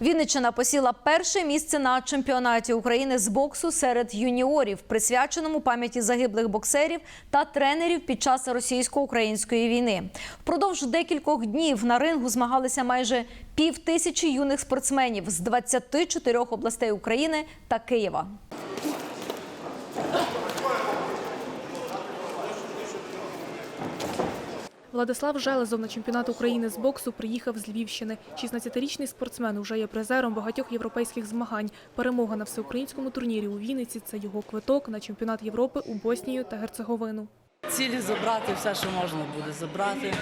Вінниччина посіла перше місце на чемпіонаті України з боксу серед юніорів, присвяченому пам'яті загиблих боксерів та тренерів під час російсько-української війни. Впродовж декількох днів на рингу змагалися майже пів тисячі юних спортсменів з 24 областей України та Києва. Владислав Железов на чемпіонат України з боксу приїхав з Львівщини. 16-річний спортсмен уже є призером багатьох європейських змагань. Перемога на всеукраїнському турнірі у Вінниці – це його квиток на чемпіонат Європи у Боснію та Герцеговину. Цілі забрати все, що можна буде забрати.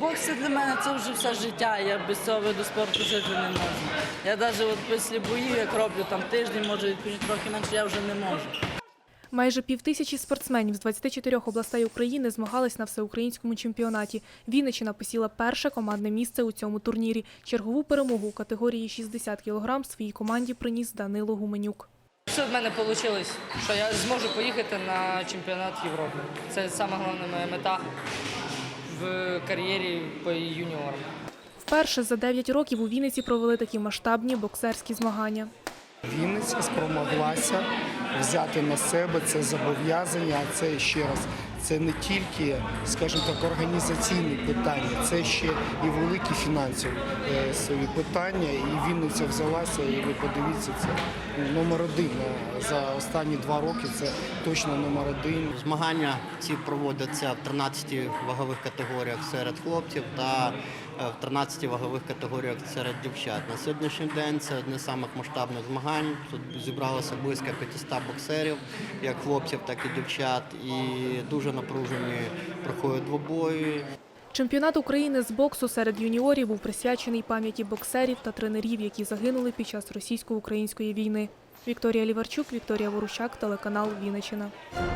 Бокс для мене це вже все життя. Я без цього виду спорту жити не можу. Я навіть от після боїв, як роблю там тиждень, може відпочити трохи менше, я вже не можу. Майже півтисячі спортсменів з 24 областей України змагались на всеукраїнському чемпіонаті. Вінниччина посіла перше командне місце у цьому турнірі. Чергову перемогу у категорії 60 кг своїй команді приніс Данило Гуменюк. Все в мене вийшло, що я зможу поїхати на чемпіонат Європи. Це саме головна моя мета в кар'єрі по юніорам. Вперше за 9 років у Вінниці провели такі масштабні боксерські змагання. Вінниця спромоглася взяти на себе це зобов'язання. А це ще раз, це не тільки, скажімо так, організаційні питання, це ще і великі фінансові е, свої питання. І Вінниця взялася, і ви подивіться, це номер один за останні два роки. Це точно номер один. Змагання ці проводяться в 13 вагових категоріях серед хлопців та в 13 вагових категоріях серед дівчат. На сьогоднішній день це одне з самих масштабних змагань. Тут зібралося близько 500 боксерів, як хлопців, так і дівчат. І дуже напружені проходять двобої. Чемпіонат України з боксу серед юніорів був присвячений пам'яті боксерів та тренерів, які загинули під час російсько-української війни. Вікторія Ліварчук, Вікторія Ворущак, телеканал Вінниччина.